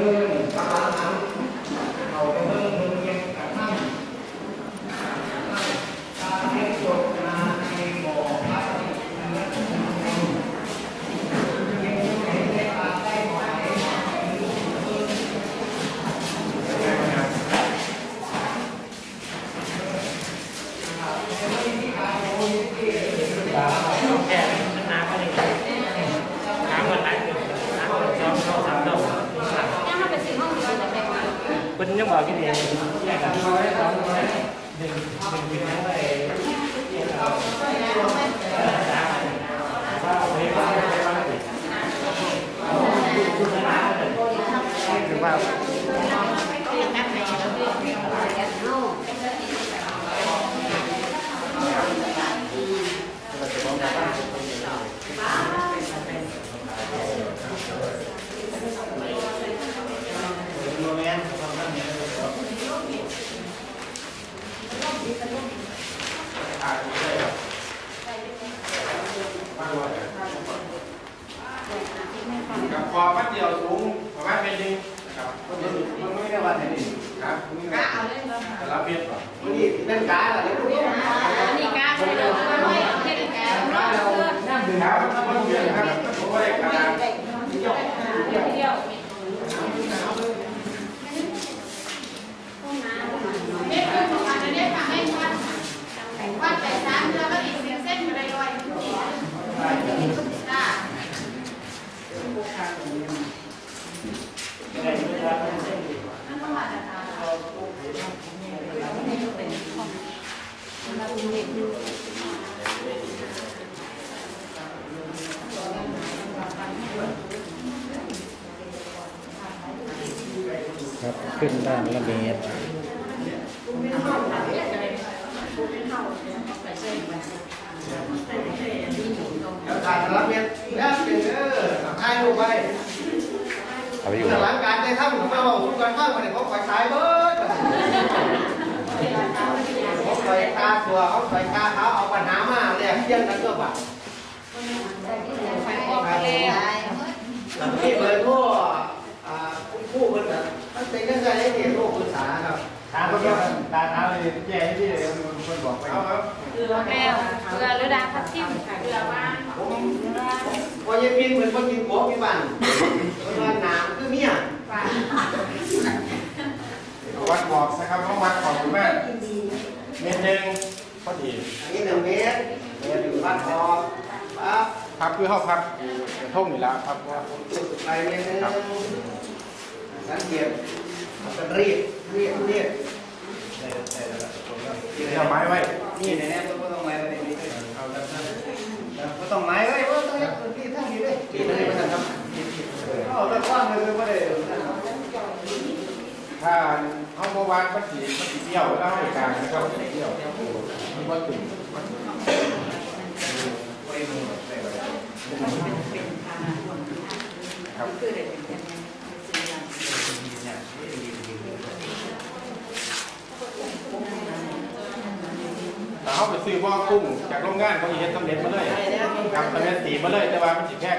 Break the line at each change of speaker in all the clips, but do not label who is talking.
แคุณยังบอกกี่เดือนแยกกันร้อยสองร้อยหนึ่งหนึ่งหนึ่งไปว่าเอาไปว่าไปว่าไปคือว่า
นักไหนแล้วเรื่อง
กับคอมัดเดียวสูงประมาณเมตรหนึงนะครับมันไม่ได้วัดไหนนี่ครับมันก็เอาเลยแต่ละเมตรก่อน
นี่เป็นการอะไรพวกนี้
นี่กล้าไปเลยไม่เห็นแกนอกเสื้อ
น้ำดื่มน้ำมันต้องเปลี่ยนนะครับผมก็ได้ขนาด
เดียวเด็กคนของมันเด็กฝั่งให้วัดวัดไปสามเดือนก็อีกเส้นมาได้ลอยจ้า
ครับขึ้นด้านละเมตร
แล้วการรับเมียแล้วเป็นเออให้ลูกไป
เอาไปอยู่
หลังการได้ทำของเราทุกการข้ามมาเนี่ยเขาปล่อยสายเบิร์ดเขาปล่อยตาตัวเขาปล่อยตาเขาเอาปัญหามาเรียกเที่ยงกันก็แบบที่เบอร์โทรอ่าคู่เบอร์แบบมันเป็นยังไงเนี่ยโรคปรึกษา ครับ
ตาเขาตาเท้าเลยแย่ที่เลยคนบอกไปเอาครับ
เกลือแก้วเกลือหรือดาพับทิมเกลือบ้าน
ผมพอยังกินเหมือนพอกินหัวพี่บ้านเพราะว่าน้ำคือเมีย
วัดบอกนะครับห้องวัดของคุณแม่เมตรหนึ่งพอดี
อันนี้หนึ่งเมตรเมตรอยู่บ้านคอปั๊บ
พับคือเข้าพับกระท่งอยู่แล้วครับว่า
ไปเมตรหนึงสังเกตมันก็รีด รีดรีด
เอาไม้ไว้
นี่ในนี้ก็ต้องไม้ไว้ในนี้
เอาด้านะ
ก็ต้องไม้ไว้ก็ต้องรีดทั้งนี้เลยรีดเลยมันทำเอาตะกว้างเลยก็ได้
ถ้าเอาเมื่อวานมันสีมันสีเบี้ยวแล้วเหตุการณ์นะครับเบี้ยวมันว่าถึงครับแต่ เขาไปซื้อบ่อกุ้งจากโรงงานเขาเฮ็ดสำเร็จมาเลยครับสำเร็จสีมาเลยแต่ว่ามันสีแพง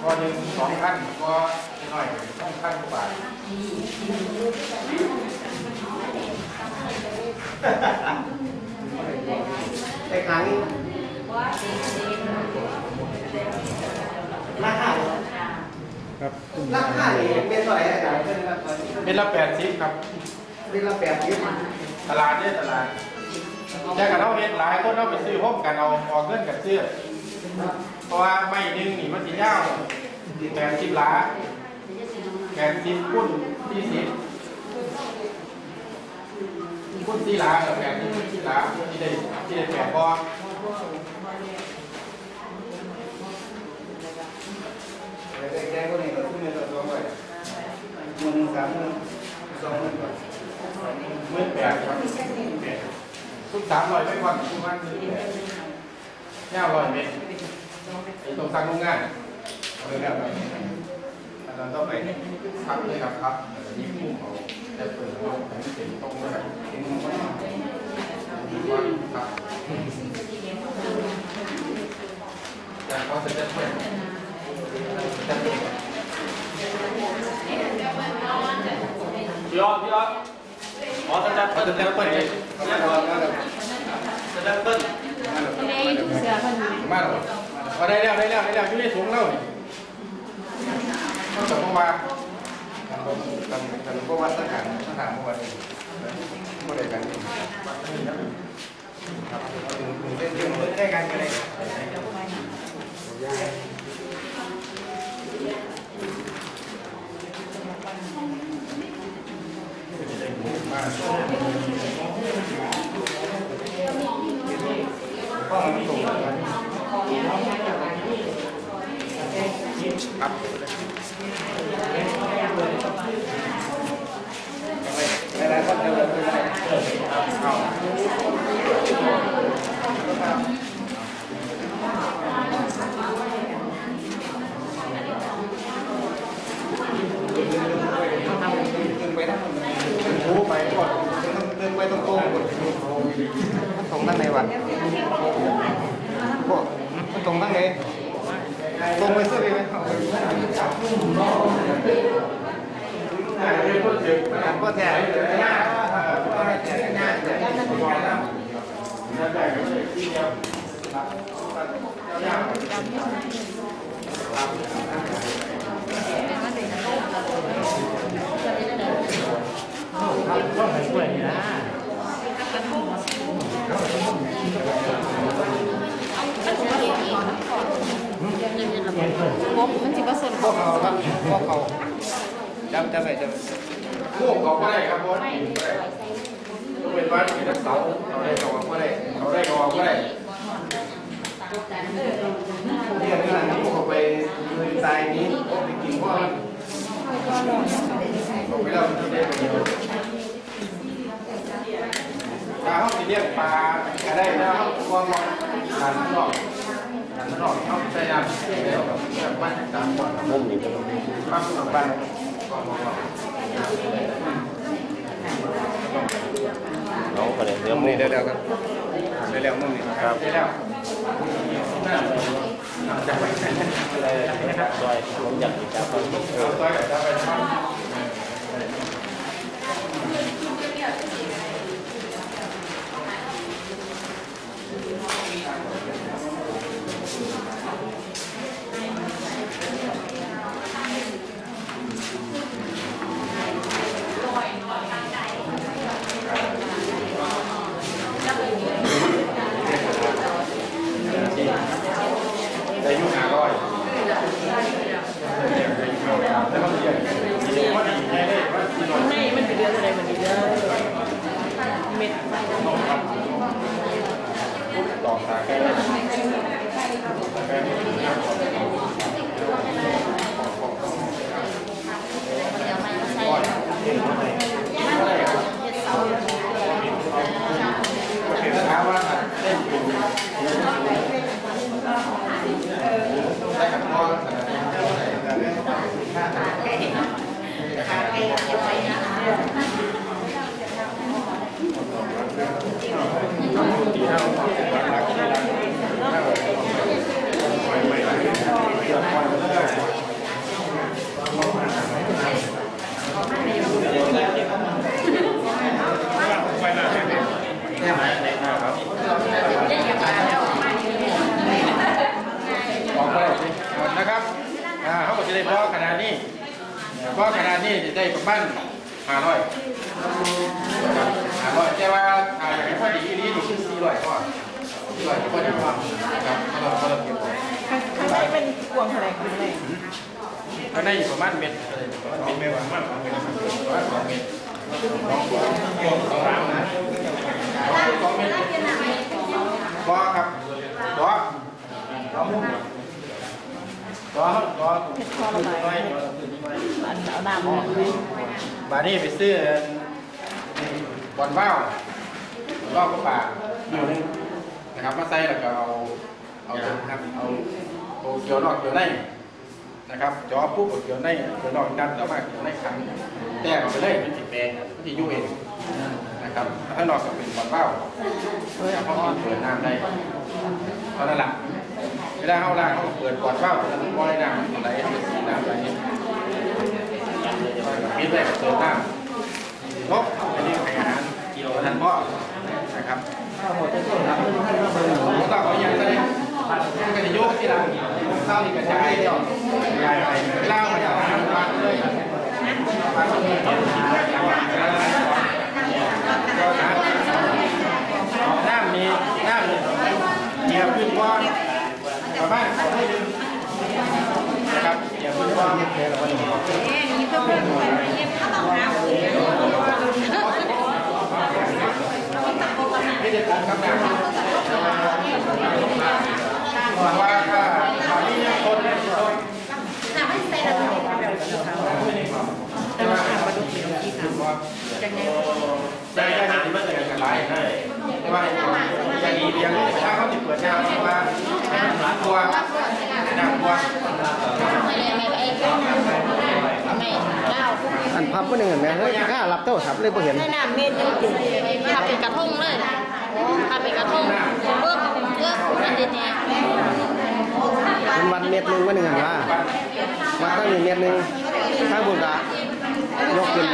พอหนึ่งสองพันก็น้อยสองพันกว่าบาท
ไปขายราคา
ครับ
ราคานี่เป็นเท่าไหร่อาจารย์เป็นราคา
เป็นละแปดสิบครับ
เป็นละแปดสิบ
ตลาดเนี่ยตลาด แค่กันเอาเฮ็ดหลายคนเอาไปซื้อพร้อมกันเอาออกเงินกันซื้อเพราะว่าไม่หนึงนี่มันสิยาวแปดสิบหลาแปดสิบคูณสี่สิบคูณสี่หลาเออแปดสิบคูณสี่หลาที่ได้ที่ได้แปดพอ
แกก็นี่ก็ทุ่มเงินตัวไว้หมื่นสามหมื่นสองหมื่น
หมื่นแปดครับ ทุกสามร้อยไม่พอทุกวันคือแปดยาร้อยเมตรตรงสั่งโรงงานเอาเลยแล้วไปอันนั้นต้องไปพักเลยครับครับยิ้มมุมเขาแต่เปิดโลกแต่ไม่เป็นตรงเลยครับเป็นมุมว่าครับแต่เขาจะจะช่วยจะเป็น
พี่อ๊อฟพี่อ๊อฟ มเปิ้ลสแตมเปิ้ลเลย
มาแล้วมาแล้ว
สแตมเปิ้ล
แม่ถูกเสือคน
มาแล้วพอได้แล้วได้แล้วได้แล้วอยู่ในถุงแล้วนี่ต้องบอกว่า
กันกันกันพวกวัดสังขารสังขารพวกวัดพวกใดกันนี่ครับถึงถึงเส้นถึงเส้นได้กันกันเลย ข้อมันตรงกัน ครับอะไรก็เดินไปได้เอาดึงไปทั้งหูไปก่อนดึงไปตรงโค้งก่อนตรงด้านในวัด พวกมันตรงตั้งไง ตรงไปซื้อไปไหม เอาไปก็แท้พวกเขาครับพวกเขาจำจำไปจำ
พวกเขาก็ได้ครับบอสต้องเป็นวัดมีนักเสาเขาได้กองก็ได้เขาได้กองก็ได้
ที่อันนี้นี่เขาไปมือทรายนี้ไปกินพวก
บอกไปแล้วที่ได้ประโยชน์ปลาเขาไปเลี้ยงปลาก็ได้นะเขาวางวางทานข้างนอก ทานข้างนอกเขาใช้น้ำแล้วแบบบ้านตามบ้า
มุมนี้ก็
บ้านบ้านบอกว่า
น้องคนนี้เรื่
เรื่
อ
องง
มุ
นี้
ม
ได้แล้วครับได้แล้วมึงนี่
ครับได้แล้วจะไปไหน
เลยนะครับซอยผมอยากกินครับ
เราต้อยกับจะไปทำ ได้ยุ่งหาร้อยแล้วมันเรียนว่าดีแน่เลยว่าดีหน่อย
ไม่มันเป็นเดือนอะไรมันดีเด้อเม็ด
ต่อตาแก้เห็นนะว่าเล่นอยู่ได้กับพ่อขนาดนี้ดีเท่ารักที่รักไม่ไม่ไม่เดี๋ยวคอยมันได้ไปมาแค่นี้แค่ไหนครับ ออกไปนะครับ อ่าเขาก็จะได้พ่อขนาดนี้พ่อ ขนาดนี้จะได้ประมาณห้าร้อยห้าร้อยแต่ว่าอ่าอย่างนี้พอดีนี้นี่คือสี่ร้อยพ่อสี่ร้อยพอดีพ่อครับเขาเราเขาเราเก็บไว้
ข้างในเป็นกวางอะไรข้างใน
ข้างในอยู่ประมาณเม็ดเม็ดไม่หวานมากประมาณสองเม็ดสองเกี่ยวสองร้านนะสองเม็ดพ่อครับพ่ อพ่อมุ่งพ่อพ่อ
เพชรคอระบายอันเอาน้ำออกเลย
บานี่ไปซื้อบอลว่าวว่าวก็ป่าอยู่นึงนะครับมาใส่แล้วก็เอาเอาครับเอาเอาเกี่ยวนอกเกี่ยวในนะครับจอปุ๊บเอาเกี่ยวในเกี่ยวนอกกันแล้วมาเกี่ยวในขังแต่เอาไปเลยเป็นจิตแปลงมันจะยุ่งเองนะครับข้างนอกก็เป็นบอลว่าวเพื่อเขาเปิดน้ำได้เท่านั้นแหละเวลาเขาล่างเขาเปิดบอลว่าวมันจะว่ายน้ำไหลสีน้ำไหลมิดแรกเปิดน้ำนกอันนี้ให้อาหารกิโลทันพ่อนะครับผมก็เอาอย่างไรมันก็จะโยกที่หลังเต้านี่กระจายเดียวกระจายไปเล่ามาจากทางบ้านเลยบ้านนี้ก็นะน้ำมีน้ำมีเกียร์ขึ้นว่าประมาณสองนิดนึงนะครับเกียร์ขึ้นว่า ไม่ได้ผมครับนะบอกว่าถ้าตอนนี้ยังคนเนี่ยคน
น่ะไม่ใส่ละ
แต่ว่ามาดูที่ที่ถามว่าจะไงได้ได้ได้ไม่เกิดกันไรแต่ว่าอย่างนี้อย่างนี้ถ้าเขาติดเปิดหน้าเพราะว่าตัวหนักกว่า
ไม่ไม่ไม่ไม่เล่า
คนหนึ่งเห็นไหมเฮ้ยกล้ารับโทรศัพท์เลยพอเห็น
ใส่น้ำเม็ดนึงจิทำเป็นกระทงเลยทำเป็นกระทงเบิกเพื่อันเดียวเนี่ย
มันวันเม็ดหนึ่งวันหนึ่งเห็นว่าวัดตั้งหนึ่งเม็ดหนึ่งถ้าบุญกะยกขึ้น